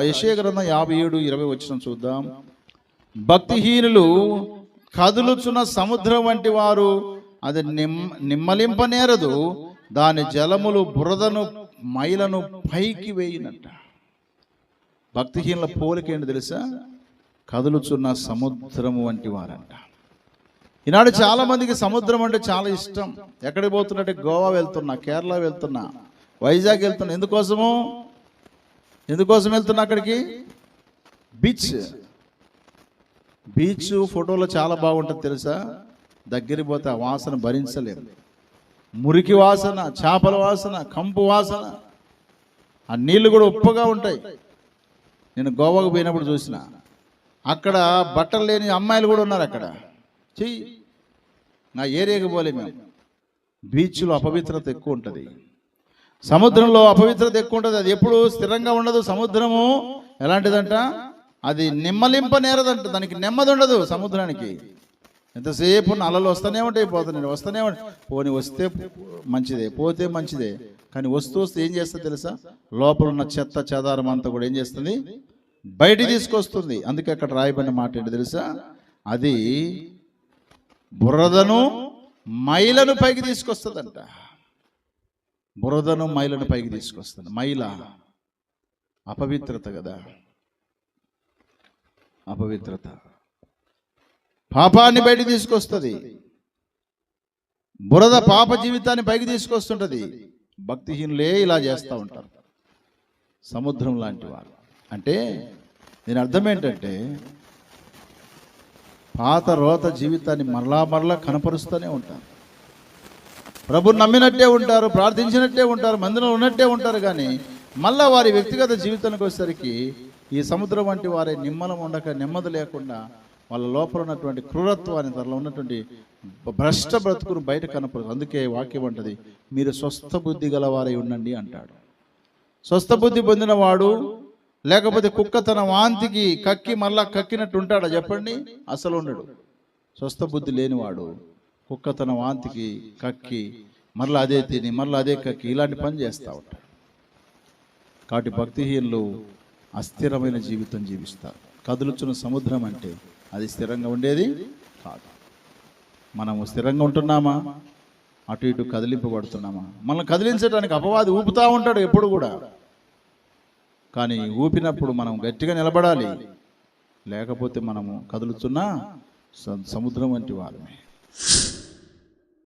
యశయ గ్రంథం యాభై ఏడు ఇరవై వచ్చిన చూద్దాం. భక్తిహీనులు కదులుచున్న సముద్రం వంటి వారు అది నిమ్ నిమ్మలింపనేరదు. దాని జలములు బురదను మైలను పైకి వేయినట్ట భక్తిహీనుల పోలికేంటి తెలుసా? కదులుచున్న సముద్రము వంటి వారంట. ఈనాడు చాలామందికి సముద్రం అంటే చాలా ఇష్టం. ఎక్కడికి పోతున్నట్టే గోవా వెళ్తున్నా కేరళ వెళ్తున్నా వైజాగ్ వెళ్తున్నా. ఎందుకోసము? ఎందుకోసం వెళ్తున్నా అక్కడికి? బీచ్ బీచ్ ఫోటోలో చాలా బాగుంటుంది తెలుసా? దగ్గరికి పోతే ఆ వాసన భరించలేము. మురికి వాసన చేపల వాసన కంపు వాసన. ఆ నీళ్ళు కూడా ఉప్పగా ఉంటాయి. నేను గోవాకు పోయినప్పుడు చూసిన. అక్కడ బట్టలు లేని అమ్మాయిలు కూడా ఉన్నారు అక్కడ. చెయ్యి. నా ఏరియాకి పోలే మేము. బీచ్లో అపవిత్రత ఎక్కువ ఉంటుంది. సముద్రంలో అపవిత్రత ఎక్కువ ఉంటుంది. అది ఎప్పుడు స్థిరంగా ఉండదు. సముద్రము ఎలాంటిదంట? అది నిమ్మలింప నేరదంట. దానికి నెమ్మది ఉండదు సముద్రానికి. ఎంతసేపు అలలు వస్తూనే ఉంటాయి పోతున్నాయి వస్తూనే ఉంటాయి. పోనీ వస్తే మంచిదే పోతే మంచిదే. కానీ వస్తూ వస్తే ఏం చేస్తుంది తెలుసా? లోపల ఉన్న చెత్త చెదారం అంతా కూడా ఏం చేస్తుంది? బయటికి తీసుకొస్తుంది. అందుకే అక్కడ రాయబడిన మాట ఏంటి తెలుసా? అది బురదను మైలను పైకి తీసుకొస్తుందంట. బురదను మైలను పైకి తీసుకొస్తుంది. మైల అపవిత్రత కదా. అపవిత్రత. పాపాన్ని బయటికి తీసుకొస్తుంది. బురద పాప జీవితాన్ని పైకి తీసుకొస్తుంటది. భక్తిహీనులే ఇలా చేస్తూ ఉంటారు. సముద్రం లాంటి వారు అంటే దీని అర్థం ఏంటంటే పాత రోత జీవితాన్ని మరలా మరలా కనపరుస్తూనే ఉంటారు. ప్రభుని నమ్మినట్టే ఉంటారు ప్రార్థించినట్టే ఉంటారు మందిరంలో ఉన్నట్టే ఉంటారు కానీ మళ్ళా వారి వ్యక్తిగత జీవితానికి వచ్చేసరికి ఈ సముద్రం వంటి వారి నిమ్మలం ఉండక నెమ్మది లేకుండా వాళ్ళ లోపల ఉన్నటువంటి క్రూరత్వాన్ని తనలో ఉన్నటువంటి భ్రష్ట బ్రతుకును బయట కనపడదు. అందుకే వాక్యం అంటది మీరు స్వస్థ బుద్ధి గలవారై ఉండండి అంటాడు. స్వస్థ బుద్ధి పొందినవాడు లేకపోతే కుక్క తన వాంతికి కక్కి మళ్ళా కక్కినట్టు ఉంటాడా? చెప్పండి. అసలు ఉండడు. స్వస్థ బుద్ధి లేనివాడు కుక్క తన వాంతికి కక్కి మరలా అదే తిని మరలా అదే కక్కి ఇలాంటి పని చేస్తూ ఉంటాడు. కాబట్టి భక్తిహీనులు అస్థిరమైన జీవితం జీవిస్తారు. కదులుచున్న సముద్రం అంటే అది స్థిరంగా ఉండేది కాదు. మనము స్థిరంగా ఉంటున్నామా? అటు ఇటు కదిలింపబడుతున్నామా? మనల్ని కదిలించడానికి అపవాది ఊపుతూ ఉంటాడు ఎప్పుడు కూడా. కానీ ఊపినప్పుడు మనం గట్టిగా నిలబడాలి. లేకపోతే మనము కదులుతున్న సముద్రం వంటి వారమే